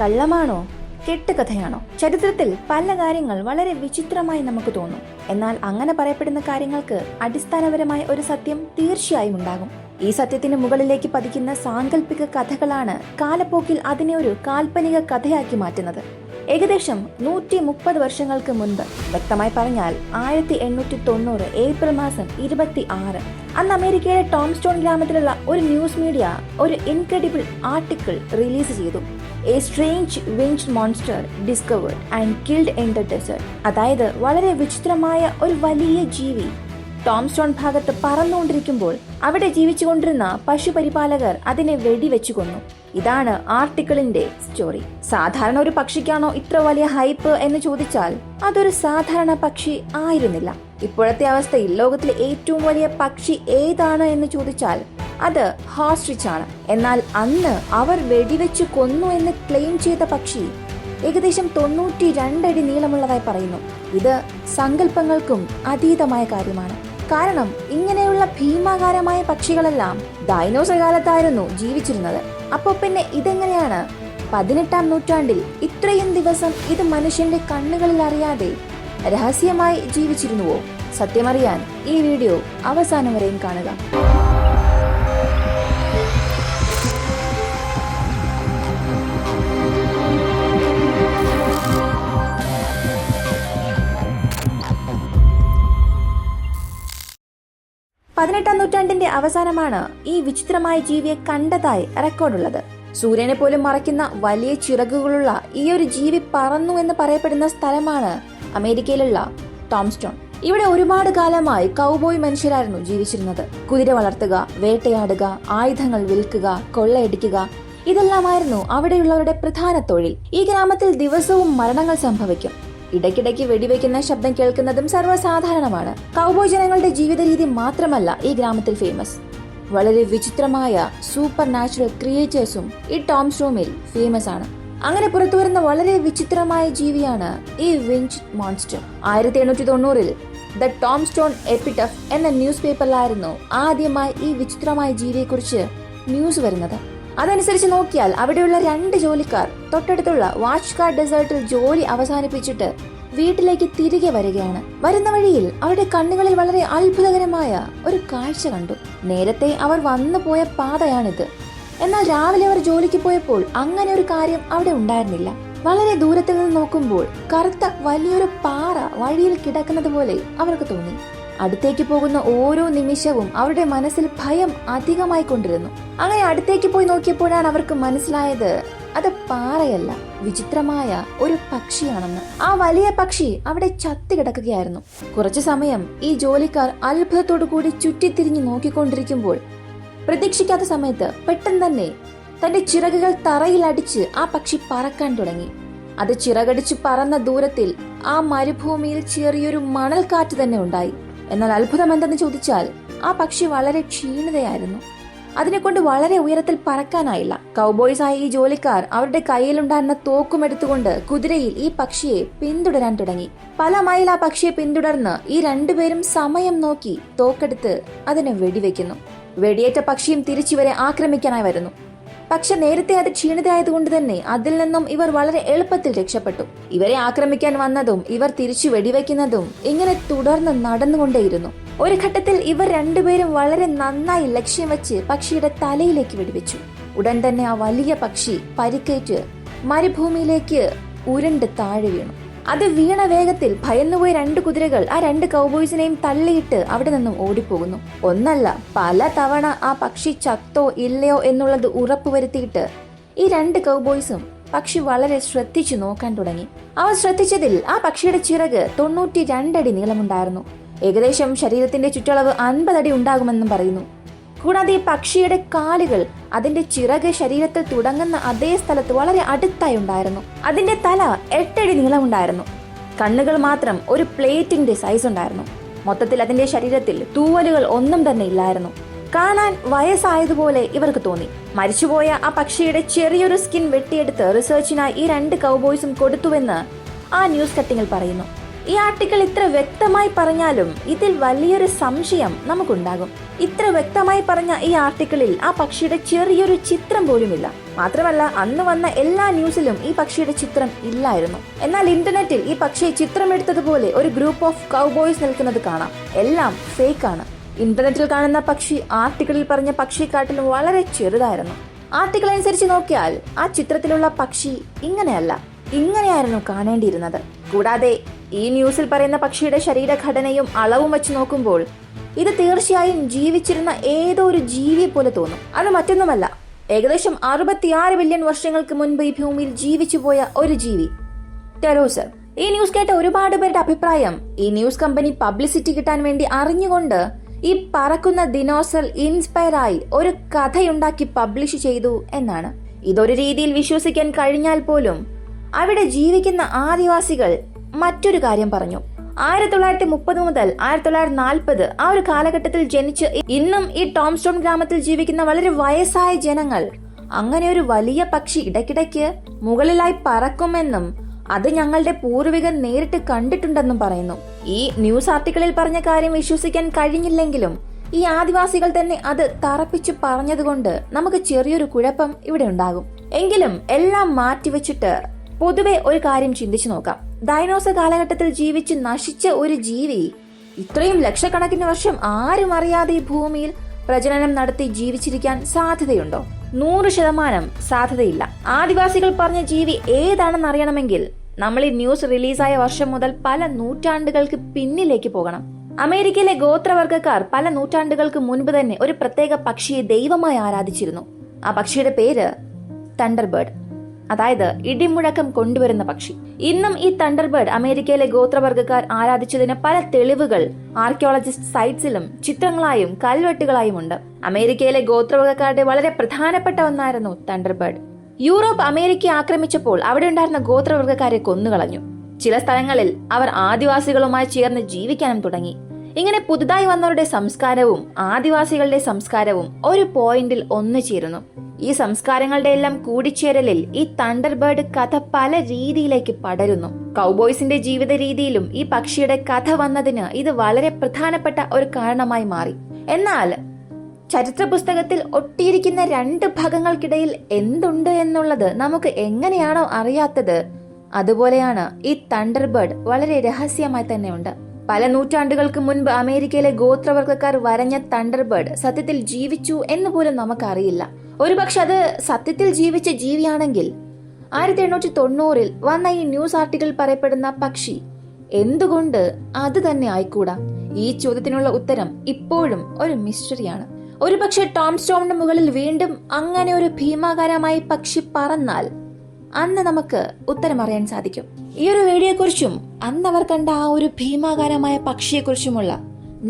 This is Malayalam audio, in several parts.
കള്ളമാണോ? കെട്ടുകഥയാണോ? ചരിത്രത്തിൽ പല കാര്യങ്ങൾ വളരെ വിചിത്രമായി നമുക്ക് തോന്നും. എന്നാൽ അങ്ങനെ പറയപ്പെടുന്ന കാര്യങ്ങൾക്ക് അടിസ്ഥാനപരമായ ഒരു സത്യം തീർച്ചയായും ഉണ്ടാകും. ഈ സത്യത്തിന് മുകളിലേക്ക് പതിക്കുന്ന സാങ്കല്പിക കഥകളാണ് കാലപ്പോക്കിൽ അതിനെ ഒരു കാൽപ്പനിക കഥയാക്കി മാറ്റുന്നത്. ഏകദേശം നൂറ്റി മുപ്പത് വർഷങ്ങൾക്ക് മുൻപ് വ്യക്തമായി പറഞ്ഞാൽ ആയിരത്തി എണ്ണൂറ്റി തൊണ്ണൂറ് ഏപ്രിൽ മാസം ഇരുപത്തി ആറ് അന്ന് അമേരിക്കയിലെ ടോംസ്റ്റോൺ ഗ്രാമത്തിലുള്ള ഒരു ന്യൂസ് മീഡിയ ഒരു ഇൻക്രെഡിബിൾ ആർട്ടിക്കിൾ റിലീസ് ചെയ്തു. A strange winged monster discovered and killed in the desert അതായത് വളരെ വിചിത്രമായ ഒരു വലിയ ജീവി. ടോംസ്റ്റോൺ ഭാഗത്ത് പറന്നുകൊണ്ടിരിക്കുമ്പോൾ അവിടെ ജീവിച്ചുകൊണ്ടിരുന്ന പശുപരിപാലകർ അതിനെ വെടിവെച്ചു കൊന്നു ഇതാണ് ആർട്ടിക്കിളിന്റെ സ്റ്റോറി. സാധാരണ ഒരു പക്ഷിക്കാണോ ഇത്ര വലിയ ഹൈപ്പ് എന്ന് ചോദിച്ചാൽ അതൊരു സാധാരണ പക്ഷി ആയിരുന്നില്ല. ഇപ്പോഴത്തെ അവസ്ഥയിൽ ലോകത്തിലെ ഏറ്റവും വലിയ പക്ഷി ഏതാണ് എന്ന് ചോദിച്ചാൽ അത് ഹോസ്ട്രിച്ച് ആണ് എന്നാൽ അന്ന് അവർ വെടിവെച്ച് കൊന്നു എന്ന് ക്ലെയിം ചെയ്ത പക്ഷി ഏകദേശം തൊണ്ണൂറ്റി രണ്ടടി നീളമുള്ളതായി പറയുന്നു. ഇത് സങ്കല്പങ്ങൾക്കും അതീതമായ കാര്യമാണ്. കാരണം ഇങ്ങനെയുള്ള ഭീമാകാരമായ പക്ഷികളെല്ലാം ഡൈനോസർ കാലത്തായിരുന്നു ജീവിച്ചിരുന്നത്. അപ്പോൾ പിന്നെ ഇതെങ്ങനെയാണ്? പതിനെട്ടാം നൂറ്റാണ്ടിൽ ഇത്രയും ദിവസം ഇത് മനുഷ്യന്റെ കണ്ണുകളിൽ അറിയാതെ രഹസ്യമായി ജീവിച്ചിരുന്നുവോ? സത്യമറിയാൻ ഈ വീഡിയോ അവസാനം വരെയും കാണുക. പതിനെട്ടാം നൂറ്റാണ്ടിന്റെ അവസാനമാണ് ഈ വിചിത്രമായ ജീവിയെ കണ്ടതായി റെക്കോർഡുള്ളത്. സൂര്യനെ പോലും മറയ്ക്കുന്ന വലിയ ചിറകുകളുള്ള ഈ ഒരു ജീവി പറന്നു എന്ന് പറയപ്പെടുന്ന സ്ഥലമാണ് അമേരിക്കയിലുള്ള ടോംസ്റ്റോൺ. ഇവിടെ ഒരുപാട് കാലമായി കൗബോയ് മനുഷ്യരായിരുന്നു ജീവിച്ചിരുന്നത്. കുതിര വളർത്തുക വേട്ടയാടുക ആയുധങ്ങൾ വിൽക്കുക കൊള്ളയടിക്കുക ഇതെല്ലാമായിരുന്നു അവിടെയുള്ളവരുടെ പ്രധാന തൊഴിൽ. ഈ ഗ്രാമത്തിൽ ദിവസവും മരണങ്ങൾ സംഭവിക്കും. ഇടയ്ക്കിടയ്ക്ക് വെടിവെക്കുന്ന ശബ്ദം കേൾക്കുന്നതും സർവസാധാരണമാണ്. കൗബോയ് ജനങ്ങളുടെ ജീവിത രീതി മാത്രമല്ല ഈ ഗ്രാമത്തിൽ ഫേമസ് വളരെ വിചിത്രമായ സൂപ്പർ നാച്ചുറൽ ക്രിയേറ്റേഴ്സും ഈ ടോം ഷോമിൽ ഫേമസ് ആണ്. അങ്ങനെ പുറത്തു വരുന്ന വളരെ വിചിത്രമായ ജീവിയാണ് ഈ വിഞ്ച് മോൺസ്റ്റർ ആയിരത്തി എണ്ണൂറ്റി തൊണ്ണൂറിൽ ദ ടോം സ്റ്റോൺ എപ്പിറ്റഫ് എന്ന ന്യൂസ് പേപ്പറിലായിരുന്നു ആദ്യമായി ഈ വിചിത്രമായ ജീവിയെക്കുറിച്ച് ന്യൂസ് വരുന്നത്. അതനുസരിച്ച് നോക്കിയാൽ അവിടെയുള്ള രണ്ട് ജോലിക്കാർ തൊട്ടടുത്തുള്ള വാച്ച് കാർ ഡെസേർട്ടിൽ ജോലി അവസാനിപ്പിച്ചിട്ട് വീട്ടിലേക്ക് തിരികെ വരികയാണ്. വരുന്ന വഴിയിൽ അവരുടെ കണ്ണുകളിൽ വളരെ അത്ഭുതകരമായ ഒരു കാഴ്ച കണ്ടു. നേരത്തെ അവർ വന്നു പോയ പാതയാണിത്. എന്നാൽ രാവിലെ അവർ ജോലിക്ക് പോയപ്പോൾ അങ്ങനെ ഒരു കാര്യം അവിടെ ഉണ്ടായിരുന്നില്ല. വളരെ ദൂരത്തിൽ നിന്ന് നോക്കുമ്പോൾ കറുത്ത വലിയൊരു പാറ വഴിയിൽ കിടക്കുന്നത് പോലെ അവർക്ക് തോന്നി. അടുത്തേക്ക് പോകുന്ന ഓരോ നിമിഷവും അവരുടെ മനസ്സിൽ ഭയം അധികമായി കൊണ്ടിരുന്നു. അങ്ങനെ അടുത്തേക്ക് പോയി നോക്കിയപ്പോഴാണ് അവർക്ക് മനസ്സിലായത് അത് പാറയല്ല വിചിത്രമായ ഒരു പക്ഷിയാണെന്ന്. ആ വലിയ പക്ഷി അവിടെ ചത്തുകിടക്കുകയായിരുന്നു കുറച്ചു സമയം ഈ ജോലിക്കാർ അത്ഭുതത്തോടു കൂടി ചുറ്റിത്തിരിഞ്ഞു നോക്കിക്കൊണ്ടിരിക്കുമ്പോൾ പ്രതീക്ഷിക്കാത്ത സമയത്ത് പെട്ടെന്ന് തന്നെ തന്റെ ചിറകുകൾ തറയിൽ അടിച്ച് ആ പക്ഷി പറക്കാൻ തുടങ്ങി. അത് ചിറകടിച്ച് പറന്ന ദൂരത്തിൽ ആ മരുഭൂമിയിൽ ചെറിയൊരു മണൽക്കാറ്റ് തന്നെ ഉണ്ടായി. എന്നാൽ അത്ഭുതം എന്തെന്ന് ചോദിച്ചാൽ ആ പക്ഷി വളരെ ക്ഷീണിതയായിരുന്നു. അതിനെക്കൊണ്ട് വളരെ ഉയരത്തിൽ പറക്കാനായില്ല. കൗബോയ്സ് ആയ ഈ ജോലിക്കാർ അവരുടെ കയ്യിലുണ്ടായിരുന്ന തോക്കും എടുത്തുകൊണ്ട് കുതിരയിൽ ഈ പക്ഷിയെ പിന്തുടരാൻ തുടങ്ങി. പല മൈൽ ആ പക്ഷിയെ പിന്തുടർന്ന് ഈ രണ്ടുപേരും സമയം നോക്കി തോക്കെടുത്ത് അതിനെ വെടിവെക്കുന്നു. വെടിയേറ്റ പക്ഷിയും തിരിച്ചിവരെ ആക്രമിക്കാനായി വരുന്നു. പക്ഷെ നേരത്തെ അത് ക്ഷീണിതയായതുകൊണ്ട് തന്നെ അതിൽ നിന്നും ഇവർ വളരെ എളുപ്പത്തിൽ രക്ഷപ്പെട്ടു. ഇവരെ ആക്രമിക്കാൻ വന്നതും ഇവർ തിരിച്ചു വെടിവെക്കുന്നതും ഇങ്ങനെ തുടർന്ന് നടന്നുകൊണ്ടേയിരുന്നു. ഒരു ഘട്ടത്തിൽ ഇവർ രണ്ടുപേരും വളരെ നന്നായി ലക്ഷ്യം വെച്ച് പക്ഷിയുടെ തലയിലേക്ക് വെടിവെച്ചു. ഉടൻ തന്നെ ആ വലിയ പക്ഷി പരിക്കേറ്റ് മരുഭൂമിയിലേക്ക് ഉരുണ്ട് താഴെ വീണു. അത് വീണ വേഗത്തിൽ ഭയന്നുപോയ രണ്ട് കുതിരകൾ ആ രണ്ട് കൗബോയ്സിനെയും തള്ളിയിട്ട് അവിടെ നിന്നും ഓടിപ്പോകുന്നു. ഒന്നല്ല പല തവണ ആ പക്ഷി ചത്തോ ഇല്ലയോ എന്നുള്ളത് ഉറപ്പുവരുത്തിയിട്ട് ഈ രണ്ട് കൗബോയ്സും പക്ഷി വളരെ ശ്രദ്ധിച്ചു നോക്കാൻ തുടങ്ങി. അവർ ശ്രദ്ധിച്ചതിൽ ആ പക്ഷിയുടെ ചിറക് തൊണ്ണൂറ്റി രണ്ടടി നീളമുണ്ടായിരുന്നു. ഏകദേശം ശരീരത്തിന്റെ ചുറ്റളവ് അൻപതടി ഉണ്ടാകുമെന്നും പറയുന്നു. കൂടാതെ ഈ പക്ഷിയുടെ കാലുകൾ അതിന്റെ ചിറക് ശരീരത്തിൽ തുടങ്ങുന്ന അതേ സ്ഥലത്ത് വളരെ അടുത്തായി ഉണ്ടായിരുന്നു. അതിന്റെ തല എട്ടടി നീളമുണ്ടായിരുന്നു കണ്ണുകൾ മാത്രം ഒരു പ്ലേറ്റിന്റെ സൈസ് ഉണ്ടായിരുന്നു. മൊത്തത്തിൽ അതിന്റെ ശരീരത്തിൽ തൂവലുകൾ ഒന്നും തന്നെ ഇല്ലായിരുന്നു. കാണാൻ വയസ്സായതുപോലെ ഇവർക്ക് തോന്നി. മരിച്ചുപോയ ആ പക്ഷിയുടെ ചെറിയൊരു സ്കിൻ വെട്ടിയെടുത്ത് റിസർച്ചിനായി ഈ രണ്ട് കൗബോയ്സും കൊടുത്തുവെന്ന് ആ ന്യൂസ് കട്ടിങ്ങിൽ പറയുന്നു. ഈ ആർട്ടിക്കിൾ ഇത്ര വ്യക്തമായി പറഞ്ഞാലും ഇതിൽ വലിയൊരു സംശയം നമുക്കുണ്ടാകും. ഇത്ര വ്യക്തമായി പറഞ്ഞ ഈ ആർട്ടിക്കിളിൽ ആ പക്ഷിയുടെ ചെറിയൊരു ചിത്രം പോലുമില്ല. മാത്രമല്ല അന്ന് വന്ന എല്ലാ ന്യൂസിലും ഈ പക്ഷിയുടെ ചിത്രം ഇല്ലായിരുന്നു. എന്നാൽ ഇന്റർനെറ്റിൽ ഈ പക്ഷിയെ ചിത്രമെടുത്തതുപോലെ ഒരു ഗ്രൂപ്പ് ഓഫ് കൗബോയ്സ് നിൽക്കുന്നത് കാണാം. എല്ലാം ഫേക്ക് ആണ് ഇന്റർനെറ്റിൽ കാണുന്ന പക്ഷി ആർട്ടിക്കിളിൽ പറഞ്ഞ പക്ഷിക്കാട്ടിലും വളരെ ചെറുതായിരുന്നു. ആർട്ടിക്കിൾ അനുസരിച്ച് നോക്കിയാൽ ആ ചിത്രത്തിലുള്ള പക്ഷി ഇങ്ങനെയല്ല. ഇങ്ങനെയായിരുന്നു കാണേണ്ടിയിരുന്നത്. കൂടാതെ ഈ ന്യൂസിൽ പറയുന്ന പക്ഷിയുടെ ശരീരഘടനയും അളവും വെച്ച് നോക്കുമ്പോൾ ഇത് തീർച്ചയായും ജീവിച്ചിരുന്ന ഏതോ ഒരു ജീവിയെ പോലെ തോന്നും. അത് മറ്റൊന്നുമല്ല. ഏകദേശം അറുപത്തിയാറ് ബില്യൺ വർഷങ്ങൾക്ക് മുൻപ് ഈ ഭൂമിയിൽ ജീവിച്ചു പോയ ഒരു ജീവി. ടെറോസർ ഈ ന്യൂസ് കേട്ട ഒരുപാട് പേരുടെ അഭിപ്രായം ഈ ന്യൂസ് കമ്പനി പബ്ലിസിറ്റി കിട്ടാൻ വേണ്ടി അറിഞ്ഞുകൊണ്ട് ഈ പറക്കുന്ന ദിനോസർ ഇൻസ്പയർ ആയി ഒരു കഥയുണ്ടാക്കി പബ്ലിഷ് ചെയ്തു എന്നാണ്. ഇതൊരു രീതിയിൽ വിശ്വസിക്കാൻ കഴിഞ്ഞാൽ പോലും അവിടെ ജീവിക്കുന്ന ആദിവാസികൾ മറ്റൊരു കാര്യം പറഞ്ഞു. ആയിരത്തി തൊള്ളായിരത്തി മുപ്പത് മുതൽ ആയിരത്തി തൊള്ളായിരത്തി നാൽപ്പത് ആ ഒരു കാലഘട്ടത്തിൽ ജനിച്ച് ഇന്നും ഈ ടോംസ്റ്റോൺ ഗ്രാമത്തിൽ ജീവിക്കുന്ന വളരെ വയസ്സായ ജനങ്ങൾ അങ്ങനെ ഒരു വലിയ പക്ഷി ഇടയ്ക്കിടയ്ക്ക് മുകളിലായി പറക്കുമെന്നും അത് ഞങ്ങളുടെ പൂർവികർ നേരിട്ട് കണ്ടിട്ടുണ്ടെന്നും പറയുന്നു. ഈ ന്യൂസ് ആർട്ടിക്കിളിൽ പറഞ്ഞ കാര്യം വിശ്വസിക്കാൻ കഴിഞ്ഞില്ലെങ്കിലും ഈ ആദിവാസികൾ തന്നെ അത് തറപ്പിച്ചു പറഞ്ഞതുകൊണ്ട് നമുക്ക് ചെറിയൊരു കുഴപ്പം ഇവിടെ ഉണ്ടാകും. എങ്കിലും എല്ലാം മാറ്റിവെച്ചിട്ട് പൊതുവെ ഒരു കാര്യം ചിന്തിച്ചു നോക്കാം. ഡൈനോസർ കാലഘട്ടത്തിൽ ജീവിച്ച് നശിച്ച ഒരു ജീവി ഇത്രയും ലക്ഷക്കണക്കിന് വർഷം ആരും അറിയാതെ ഭൂമിയിൽ പ്രജനനം നടത്തി ജീവിച്ചിരിക്കാൻ സാധ്യതയുണ്ടോ? നൂറ് ശതമാനം സാധ്യതയില്ല. ആദിവാസികൾ പറഞ്ഞ ജീവി ഏതാണെന്ന് അറിയണമെങ്കിൽ നമ്മൾ ഈ ന്യൂസ് റിലീസായ വർഷം മുതൽ പല നൂറ്റാണ്ടുകൾക്ക് പിന്നിലേക്ക് പോകണം. അമേരിക്കയിലെ ഗോത്രവർഗക്കാർ പല നൂറ്റാണ്ടുകൾക്ക് മുൻപ് തന്നെ ഒരു പ്രത്യേക പക്ഷിയെ ദൈവമായി ആരാധിച്ചിരുന്നു. ആ പക്ഷിയുടെ പേര് തണ്ടർബേർഡ്. അതായത് ഇടിമുഴക്കം കൊണ്ടുവരുന്ന പക്ഷി. ഇന്നും ഈ തണ്ടർബേർഡ് അമേരിക്കയിലെ ഗോത്രവർഗക്കാർ ആരാധിച്ചതിന് പല തെളിവുകൾ ആർക്കിയോളജിസ്റ്റ് സൈറ്റ്സിലും ചിത്രങ്ങളായും കൽവെട്ടുകളായും ഉണ്ട് അമേരിക്കയിലെ ഗോത്രവർഗക്കാരുടെ വളരെ പ്രധാനപ്പെട്ട ഒന്നായിരുന്നു തണ്ടർബേർഡ് യൂറോപ്പ് അമേരിക്ക ആക്രമിച്ചപ്പോൾ അവിടെ ഉണ്ടായിരുന്ന ഗോത്രവർഗക്കാരെ കൊന്നുകളഞ്ഞു. ചില സ്ഥലങ്ങളിൽ അവർ ആദിവാസികളുമായി ചേർന്ന് ജീവിക്കാനും തുടങ്ങി. ഇങ്ങനെ പുതുതായി വന്നവരുടെ സംസ്കാരവും ആദിവാസികളുടെ സംസ്കാരവും ഒരു പോയിന്റിൽ ഒന്നുചേരുന്നു ഈ സംസ്കാരങ്ങളുടെ എല്ലാം കൂടിച്ചേരലിൽ ഈ തണ്ടർബേർഡ് കഥ പല രീതിയിലേക്ക് പടരുന്നു. കൗബോയ്സിന്റെ ജീവിത രീതിയിലും ഈ പക്ഷിയുടെ കഥ വന്നതിന് ഇത് വളരെ പ്രധാനപ്പെട്ട ഒരു കാരണമായി മാറി. എന്നാൽ ചരിത്ര പുസ്തകത്തിൽ ഒട്ടിയിരിക്കുന്ന രണ്ട് ഭാഗങ്ങൾക്കിടയിൽ എന്തുണ്ട് എന്നുള്ളത് നമുക്ക് എങ്ങനെയാണോ അറിയാത്തത് അതുപോലെയാണ് ഈ തണ്ടർബേർഡ് വളരെ രഹസ്യമായി തന്നെ ഉണ്ട് പല നൂറ്റാണ്ടുകൾക്ക് മുൻപ് അമേരിക്കയിലെ ഗോത്രവർഗക്കാർ വരഞ്ഞ തണ്ടർബേർഡ് സത്യത്തിൽ ജീവിച്ചു എന്ന് പോലും നമുക്കറിയില്ല. ഒരുപക്ഷെ അത് സത്യത്തിൽ ജീവിച്ച ജീവിയാണെങ്കിൽ ആയിരത്തി എണ്ണൂറ്റി തൊണ്ണൂറിൽ വന്ന ഈ ന്യൂസ് ആർട്ടിക്കിൾ പറയപ്പെടുന്ന പക്ഷി എന്തുകൊണ്ട് അത് തന്നെ ആയിക്കൂടാ? ഈ ചോദ്യത്തിനുള്ള ഉത്തരം ഇപ്പോഴും ഒരു മിസ്റ്ററിയാണ്. ഒരുപക്ഷെ ടോം സ്റ്റോമിന് മുകളിൽ വീണ്ടും അങ്ങനെ ഒരു ഭീമാകാരമായി പക്ഷി പറന്നാൽ അന്ന് നമുക്ക് ഉത്തരം അറിയാൻ സാധിക്കും. ഈ ഒരു വീഡിയോയെക്കുറിച്ചും അന്ന് അവർ കണ്ട ആ ഒരു ഭീമാകാരമായ പക്ഷിയെക്കുറിച്ചുമുള്ള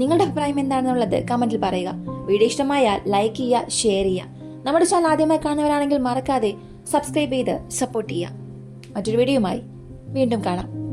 നിങ്ങളുടെ അഭിപ്രായം എന്താണെന്നുള്ളത് കമന്റിൽ പറയുക. വീഡിയോ ഇഷ്ടമായാൽ ലൈക്ക് ചെയ്യുക ഷെയർ ചെയ്യുക. നമ്മുടെ ചാനൽ ആദ്യമായി കാണുന്നവരാണെങ്കിൽ മറക്കാതെ സബ്സ്ക്രൈബ് ചെയ്ത് സപ്പോർട്ട് ചെയ്യുക. മറ്റൊരു വീഡിയോയുമായി വീണ്ടും കാണാം.